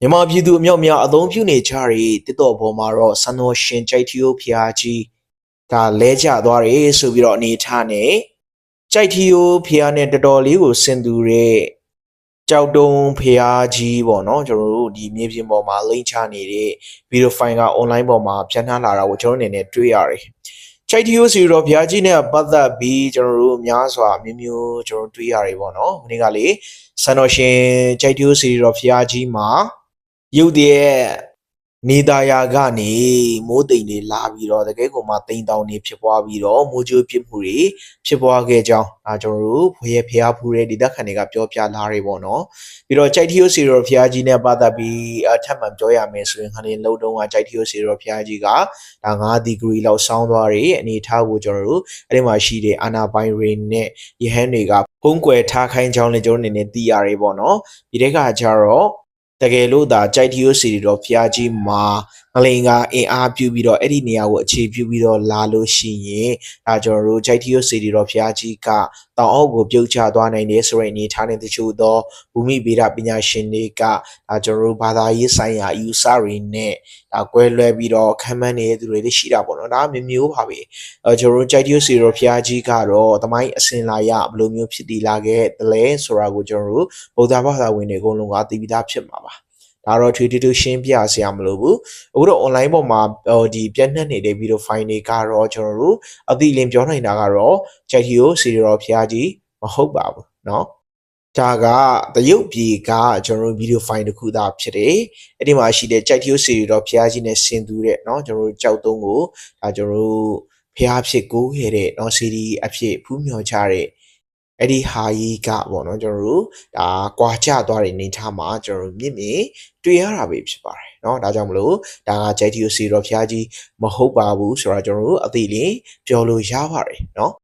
မြန်မာပြည်သူအမြောက်များအသုံးပြုနေကြတဲ့တစ်တော်ပေါ်မှာတော့စံတော်ရှင်ကြိုက်ထီယိုဖျားကြီးကလဲကျသွားတယ်ဆိုပြီးတော့အနေထားနဲ့ကြိုက်ထီယိုဖျားနဲ့တော်တော်လေးကိုဆင်သူတဲ့ကြောက်တုံးဖျားကြီးပေါ့နော်ကျွန်တော်တို့ဒီမြေပြင်ပေါ်မှာလိမ့်ချနေတဲ့ဗီဒီယိုဖိုင်က online ပေါ်မှာပြန်နှားလာတာကိုကျွန်တော်အနေနဲ့တွေ့ရတယ်။ချိုက်တီယိုစီရောဘုရားကြီးနဲ့ပတ်သက်ပြီးကျွန်တော်တို့များစွာမျိုးမျိုးကျွန်တော်တွေ့ရတယ်ပေါ့နော်။ဒီနေ့ကလေဆန်တော်ရှင်ချိုက်တီယိုစီရောဘုရားကြီးမှာ ရုပ်တရက်နေသားယာကနေမိုးတိမ်တွေလာပြီးတော့တကယ်ကိုမှတိမ်တောင်တွေဖြစ်ပွားပြီးတော့မိုးကြိုးပြစ်မှုတွေဖြစ်ပွားခဲ့ကြောင်းဒါကျွန်တော်တို့ဘွေဖျားဖူးတဲ့ဒေသခံတွေကပြောပြလာတွေပေါ့နော်ပြီးတော့ကြိုက်ထီယိုစီရောဖျားကြီးနဲ့ပတ်သက်ပြီးအထပ်မှန်ပြောရမယ်ဆိုရင်ခဏလေးလုံတုံးကကြိုက်ထီယိုစီရောဖျားကြီးကဒါ9ဒီဂရီလောက်ဆောင်းသွားတဲ့အနေအထားကိုကျွန်တော်တို့အဲ့ဒီမှာရှိတဲ့အာနာပိုင်ရီနဲ့ယဟန်တွေကဖုံးကွယ်ထားခိုင်းကြောင်းလည်းကျွန်တော်အနေနဲ့သိရတယ်ပေါ့နော်ဒီတဲ့ကကြတော့ တကယ်လို့ဒါကြိုက်တီယိုစီရီတော့ဖျားကြီးမှာငလိန်ကအင်အားပြုပြီးတော့အဲ့ဒီနေရာကိုအခြေပြုပြီးတော့လာလို့ရှိရင်ဒါကျွန်တော်တို့ကြိုက်တီယိုစီရီတော့ဖျားကြီးကတောင်အောက်ကိုပြုတ်ချသွားနိုင်တယ်ဆိုတဲ့အနေထားနဲ့တချို့သောဘူမိဗေဒပညာရှင်တွေကဒါကျွန်တော်တို့ဘာသာရေးဆိုင်ရာအယူဆတွေနဲ့ဒါကွဲလွဲပြီးတော့ခံမှန်းနေတဲ့သူတွေလည်းရှိတာပေါ့နော်ဒါကမျိုးမျိုးပါပဲအဲကျွန်တော်တို့ကြိုက်တီယိုစီရီတော့ဖျားကြီးကတော့တမိုင်းအစင်လာရဘယ်လိုမျိုးဖြစ်တည်လာခဲ့တယ်လဲဆိုတာကိုကျွန်တော်တို့ဗုဒ္ဓဘာသာဝင်တွေအကုန်လုံးကသိပြီးသားဖြစ်မှာပါ ဒါတော့ထွေထွေထူးရှင်းပြစရာမလိုဘူးအခုတော့ online ပေါ်မှာဟိုဒီပြန့်နှံ့နေတဲ့ဗီဒီယိုဖိုင်တွေကတော့ကျွန်တော်တို့အသိလင်းပြောနိုင်တာကတော့ဂျက်ဟီယိုစီရောဖျားကြီးမဟုတ်ပါဘူးเนาะဒါကတရုတ်ပြည်ကကျွန်တော်တို့ဗီဒီယိုဖိုင်တစ်ခုသာဖြစ်တယ်အဲ့ဒီမှာရှိတဲ့ဂျက်ဟီယိုစီရောဖျားကြီးနဲ့ဆင်တူတဲ့เนาะကျွန်တော်တို့ကြောက်တုံးကိုဒါကျွန်တော်တို့ဖျားဖြစ်ကိုးခဲ့တဲ့เนาะစီဒီအဖြစ်ဖူးမြော်ကြတဲ့ အဲ့ဒီဟာကြီးကပေါ့နော်ကျွန်တော်တို့ဒါကွာကျသွားတဲ့နေထားမှာကျွန်တော်တို့မြင့်မြင့်တွေ့ရတာပဲဖြစ်ပါတယ်เนาะဒါကြောင့်မလို့ဒါက JTO စီရောဖျားကြီးမဟုတ်ပါဘူးဆိုတော့ကျွန်တော်တို့အသိလေးပြောလို့ရပါတယ်เนาะ